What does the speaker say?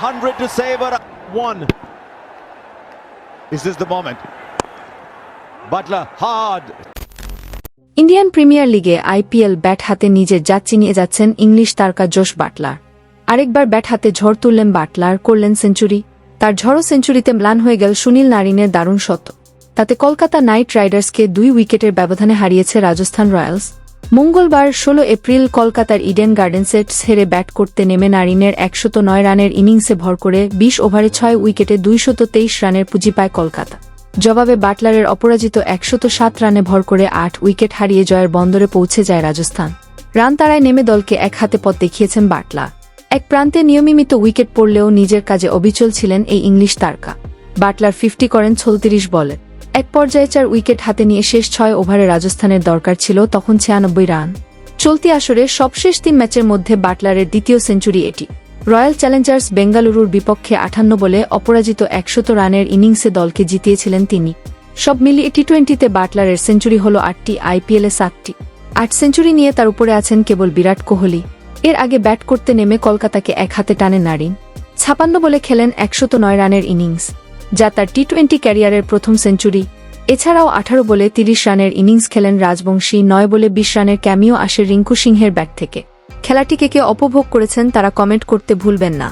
100 to savour one. Is this the moment? Butler, hard. Indian premier লিগে IPL bat হাতে নিজের জাত চিনিয়ে যাচ্ছেন ইংলিশ তারকা জোশ বাটলার আরেকবার ব্যাট হাতে ঝড় তুললেন বাটলার করলেন সেঞ্চুরি তার ঝড়ো সেঞ্চুরিতে ম্লান হয়ে গেল সুনীল নারিনের দারুণ শত তাতে কলকাতা নাইট রাইডার্সকে দুই উইকেটের ব্যবধানে হারিয়েছে রাজস্থান রয়্যালস মঙ্গলবার ষোলো এপ্রিল কলকাতার ইডেন গার্ডেন্সে হেরে ব্যাট করতে নেমে নারিনের একশত নয় রানের ইনিংসে ভর করে বিশ ওভারে ছয় উইকেটে দুইশত তেইশ রানের পুঁজি পায় কলকাতা। জবাবে বাটলারের অপরাজিত একশত সাত রানে ভর করে আট উইকেট হারিয়ে জয়ের বন্দরে পৌঁছে যায় রাজস্থান। রান তারায় নেমে দলকে এক হাতে পথ দেখিয়েছেন বাটলা এক প্রান্তে নিয়মিত উইকেট পড়লেও নিজের কাজে অবিচল ছিলেন এই ইংলিশ তারকা। বাটলার ফিফটি করেন ছত্রিশ বলে। এক পর্যায়ে চার উইকেট হাতে নিয়ে শেষ ছয় ওভারে রাজস্থানের দরকার ছিল তখন ছিয়ানব্বই রান। চলতি আসরে সবশেষ তিন ম্যাচের মধ্যে বাটলারের দ্বিতীয় সেঞ্চুরি এটি। রয়্যাল চ্যালেঞ্জার্স বেঙ্গালুরুর বিপক্ষে আঠান্ন বলে অপরাজিত একশত রানের ইনিংসে দলকে জিতিয়েছিলেন তিনি। সব মিলিয়ে টি টোয়েন্টিতে বাটলারের সেঞ্চুরি হল আটটি, আইপিএলে সাতটি। আট সেঞ্চুরি নিয়ে তার উপরে আছেন কেবল বিরাট কোহলি। এর আগে ব্যাট করতে নেমে কলকাতাকে এক হাতে টানে নারিন। ছাপান্ন বলে খেলেন একশত নয় রানের ইনিংস। যা তার টি টোয়েন্টি ক্যারিয়ারের প্রথম সেঞ্চুরি। এছাড়াও আঠারো বলে তিরিশ রানের ইনিংস খেলেন রাজবংশী, নয় বলে বিশ রানের ক্যামিও আসে রিঙ্কু সিংহের ব্যাট থেকে। খেলাটিকে কে অপভোগ করেছেন তারা কমেন্ট করতে ভুলবেন না।